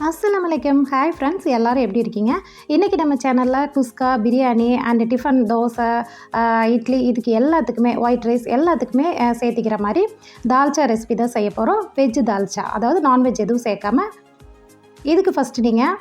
அஸ்லாம் hi friends எல்லோரும் எப்படி இருக்கீங்க? இன்றைக்கி நம்ம சேனலில் குஸ்கா பிரியாணி அண்ட் டிஃபன் தோசை இட்லி இதுக்கு எல்லாத்துக்குமே ஒயிட் ரைஸ் எல்லாத்துக்குமே சேர்த்திக்கிற மாதிரி தால்ச்சா ரெசிபி தான் செய்ய போகிறோம் வெஜ் தால்ச்சா. அதாவது நான்வெஜ் எதுவும் சேர்க்காம. இதுக்கு ஃபஸ்ட்டு நீங்கள்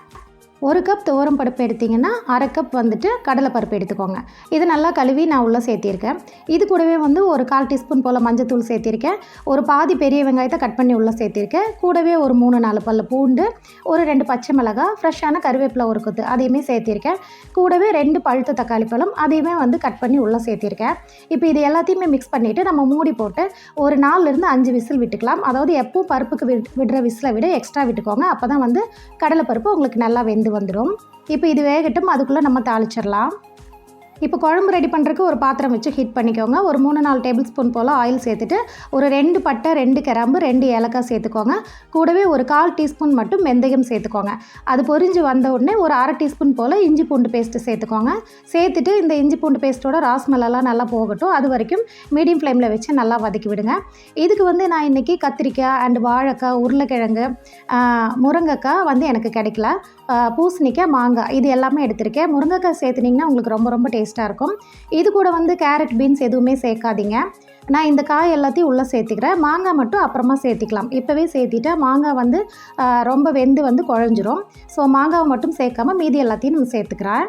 ஒரு கப் துவரம் பருப்பு எடுத்திங்கன்னா அரை கப் வந்துட்டு கடலைப்பருப்பு எடுத்துக்கோங்க. இது நல்லா கழுவி நான் உள்ளே சேர்த்திருக்கேன். இது கூடவே வந்து ஒரு கால் டீஸ்பூன் போல் மஞ்சத்தூள் சேர்த்திருக்கேன். ஒரு பாதி பெரிய வெங்காயத்தை கட் பண்ணி உள்ளே சேர்த்திருக்கேன். கூடவே ஒரு மூணு நாலு பல்ல பூண்டு ஒரு ரெண்டு பச்சை மிளகாய் ஃப்ரெஷ்ஷான கருவேப்பிலை ஒரு கொத்து அதையுமே சேர்த்திருக்கேன். கூடவே ரெண்டு பழுத்த தக்காளி பழம் அதையுமே வந்து கட் பண்ணி உள்ளே சேர்த்திருக்கேன். இப்போ இது எல்லாத்தையுமே மிக்ஸ் பண்ணிவிட்டு நம்ம மூடி போட்டு ஒரு நாலுலேருந்து அஞ்சு விசில் விட்டுக்கலாம். அதாவது எப்பவும் பருப்புக்கு விட் விடுற விசிலை விட எக்ஸ்ட்ரா விட்டுக்கோங்க. அப்போ தான் வந்து கடலைப்பருப்பு உங்களுக்கு நல்லா வெந்து வந்துடும் இப்போ இது வேகட்டும் அதுக்குள்ளே நம்ம தாளிச்சிடலாம். இப்போ குழம்பு ரெடி பண்ணுறதுக்கு ஒரு பாத்திரம் வச்சு ஹீட் பண்ணிக்கோங்க. ஒரு மூணு நாலு டேபிள் ஸ்பூன் போல் ஆயில் சேர்த்துட்டு ஒரு ரெண்டு பட்டை ரெண்டு கிராம்பு ரெண்டு ஏலக்காய் சேர்த்துக்கோங்க. கூடவே ஒரு கால் டீஸ்பூன் மட்டும் வெந்தயம் சேர்த்துக்கோங்க. அது பொரிஞ்சு வந்த உடனே ஒரு அரை டீஸ்பூன் போல் இஞ்சி பூண்டு பேஸ்ட்டு சேர்த்துக்கோங்க. சேர்த்துட்டு இந்த இஞ்சி பூண்டு பேஸ்ட்டோட ராஸ்மலெல்லாம் நல்லா போகட்டும். அது வரைக்கும் மீடியம் ஃப்ளேமில் வச்சு நல்லா வதக்கி விடுங்க. இதுக்கு வந்து நான் இன்றைக்கி கத்திரிக்காய் அண்ட் வாழைக்காய் உருளைக்கிழங்கு முருங்கைக்காய் வந்து எனக்கு கிடைக்கல. பூசணிக்காய் மாங்காய் இது எல்லாமே எடுத்திருக்கேன். முருங்கைக்காய் சேர்த்துனிங்கன்னா உங்களுக்கு ரொம்ப ரொம்ப டேஸ்ட்டாக இருக்கும். இது கூட வந்து கேரட் பீன்ஸ் எதுவுமே சேர்க்காதீங்க. நான் இந்த காய் எல்லாத்தையும் உள்ளே சேர்த்துக்கிறேன். மாங்காய் மட்டும் அப்புறமா சேர்த்திக்கலாம். இப்போவே சேர்த்திட்டா மாங்காய் வந்து ரொம்ப வெந்து வந்து குழஞ்சிரும். ஸோ மாங்காவை மட்டும் சேர்க்காம மீதி எல்லாத்தையும் நம்ம சேர்த்துக்கிறேன்.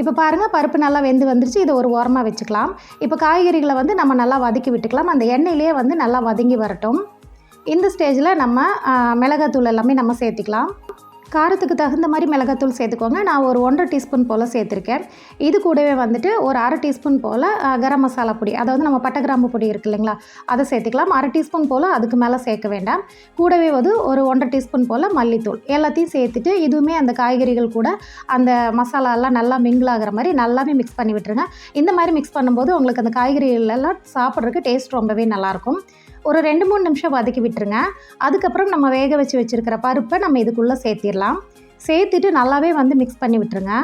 இப்போ பாருங்கள் பருப்பு நல்லா வெந்து வந்துருச்சு. இதை ஒரு ஓரமாக வச்சுக்கலாம். இப்போ காய்கறிகளை வந்து நம்ம நல்லா வதக்கி விட்டுக்கலாம். அந்த எண்ணெயிலேயே வந்து நல்லா வதங்கி வரட்டும். இந்த ஸ்டேஜில் நம்ம மிளகாத்தூள் எல்லாமே நம்ம சேர்த்திக்கலாம். காரத்துக்கு தகுந்த மாதிரி மிளகாத்தூள் சேர்த்துக்கோங்க. நான் ஒரு ஒன்றரை டீஸ்பூன் போல் சேர்த்துருக்கேன். இது கூடவே வந்துட்டு ஒரு அரை டீஸ்பூன் போல் கரம் மசாலா பொடி. அதாவது நம்ம பட்டை கிராம்பு பொடி இருக்கு இல்லைங்களா? அதை சேர்த்துக்கலாம். அரை டீஸ்பூன் போல் அதுக்கு மேலே சேர்க்க வேண்டாம். கூடவே வந்து ஒரு ஒன்றரை டீஸ்பூன் போல் மல்லித்தூள். எல்லாத்தையும் சேர்த்துட்டு இதுவுமே அந்த காய்கறிகள் கூட அந்த மசாலாலாம் நல்லா மிங்கிள் ஆகிற மாதிரி நல்லாவே மிக்ஸ் பண்ணி விட்டுருங்க. இந்த மாதிரி மிக்ஸ் பண்ணும்போது உங்களுக்கு அந்த காய்கறிகள் எல்லாம் சாப்பிட்றதுக்கு டேஸ்ட் ரொம்பவே நல்லாயிருக்கும் ஒரு ரெண்டு மூணு நிமிஷம் வதக்கி விட்டுருங்க. அதுக்கப்புறம் நம்ம வேக வச்சு வச்சுருக்கிற பருப்பை நம்ம இதுக்குள்ளே சேர்த்திடலாம். சேர்த்துட்டு நல்லாவே வந்து மிக்ஸ் பண்ணி விட்டுருங்க.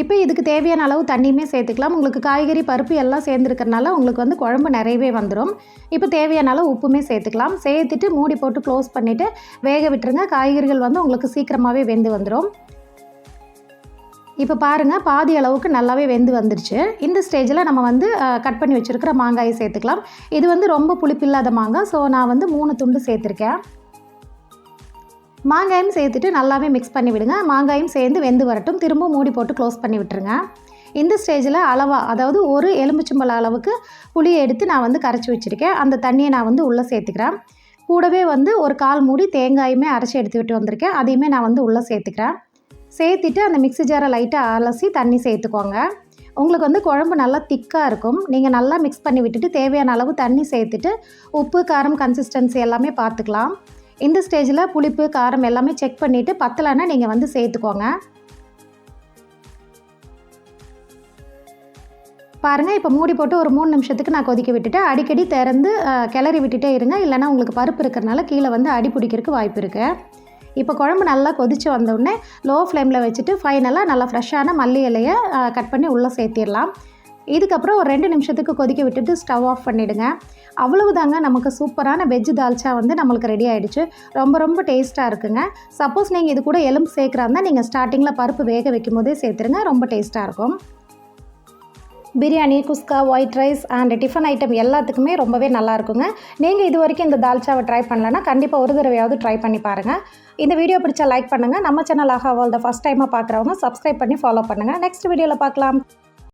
இப்போ இதுக்கு தேவையான அளவு தண்ணியுமே சேர்த்துக்கலாம். உங்களுக்கு காய்கறி பருப்பு எல்லாம் சேர்ந்துருக்கறனால உங்களுக்கு வந்து குழம்பு நிறையவே வந்துடும் இப்போ தேவையான அளவு உப்புமே சேர்த்துக்கலாம். சேர்த்துட்டு மூடி போட்டு க்ளோஸ் பண்ணிவிட்டு வேக விட்டுருங்க. காய்கறிகள் வந்து உங்களுக்கு சீக்கிரமாகவே வெந்து வந்துடும் இப்போ பாருங்கள் பாதி அளவுக்கு நல்லாவே வெந்து வந்துருச்சு. இந்த ஸ்டேஜில் நம்ம வந்து கட் பண்ணி வச்சுருக்கிற மாங்காயை சேர்த்துக்கலாம். இது வந்து ரொம்ப புளிப்பில்லாத மாங்காய் ஸோ நான் வந்து மூணு துண்டு சேர்த்துருக்கேன். மாங்காயும் சேர்த்துட்டு நல்லாவே மிக்ஸ் பண்ணி விடுங்க. மாங்காயும் சேர்ந்து வெந்து வரட்டும். திரும்ப மூடி போட்டு க்ளோஸ் பண்ணி விட்டுருங்க. இந்த ஸ்டேஜில் அளவாக அதாவது ஒரு எலுமிச்சம்பழ அளவுக்கு புளியை எடுத்து நான் வந்து கரைச்சி வச்சுருக்கேன். அந்த தண்ணியை நான் வந்து உள்ளே சேர்த்துக்கிறேன். கூடவே வந்து ஒரு கால் மூடி தேங்காயுமே அரைச்சி எடுத்து விட்டு வந்திருக்கேன். அதையுமே நான் வந்து உள்ளே சேர்த்துக்கிறேன். சேர்த்துட்டு அந்த மிக்ஸி ஜாரை லைட்டாக அலசி தண்ணி சேர்த்துக்கோங்க. உங்களுக்கு வந்து குழம்பு நல்லா திக்காக இருக்கும். நீங்கள் நல்லா மிக்ஸ் பண்ணி விட்டுட்டு தேவையான அளவு தண்ணி சேர்த்துட்டு உப்பு காரம் கன்சிஸ்டன்சி எல்லாமே பார்த்துக்கலாம். இந்த ஸ்டேஜில் புளிப்பு காரம் எல்லாமே செக் பண்ணிவிட்டு பத்தலைன்னா நீங்கள் வந்து சேர்த்துக்கோங்க. பாருங்கள் இப்போ மூடி போட்டு ஒரு மூணு நிமிஷத்துக்கு நான் கொதிக்க விட்டுட்டு அடிக்கடி திறந்து கிளறி விட்டுட்டே இருங்க. இல்லைன்னா உங்களுக்கு பருப்பு இருக்கிறனால கீழே வந்து அடி பிடிக்கிறதுக்கு வாய்ப்பு இருக்குது இப்போ குழம்பு நல்லா கொதித்து வந்தோடனே லோ ஃப்ளேமில் வச்சுட்டு ஃபைனலாக நல்லா ஃப்ரெஷ்ஷான மல்லி இலையை கட் பண்ணி உள்ளே சேர்த்திடலாம். இதுக்கப்புறம் ஒரு ரெண்டு நிமிஷத்துக்கு கொதிக்க விட்டுட்டு ஸ்டவ் ஆஃப் பண்ணிவிடுங்க அவ்வளவுதாங்க நமக்கு சூப்பரான வெஜ் தால்ச்சா வந்து நம்மளுக்கு ரெடி ஆகிடுச்சு ரொம்ப ரொம்ப டேஸ்ட்டாக இருக்குங்க. சப்போஸ் நீங்கள் இது கூட எலும்பு சேர்க்குறாருந்தா நீங்கள் ஸ்டார்டிங்கில் பருப்பு வேக வைக்கும் போதே சேர்த்துருங்க. ரொம்ப டேஸ்ட்டாக இருக்கும். Biryani kuska white rice and tiffin item எல்லாத்துக்குமே ரொம்பவே நல்லா இருக்குங்க. நீங்கள் இது வரைக்கும் இந்த தால்ச்சாவை ட்ரை பண்ணலன்னா கண்டிப்பாக ஒரு தடவையாவது ட்ரை பண்ணி பாருங்கள் இந்த வீடியோ பிடிச்சா லைக் பண்ணுங்கள் நம்ம சேனல் ஆஹாவால் த ஃபஸ்ட் டைமாக பார்க்குறவங்க சப்ஸ்கிரைப் பண்ணி ஃபாலோ பண்ணுங்கள் நெக்ஸ்ட் வீடியோவில் பார்க்கலாம்.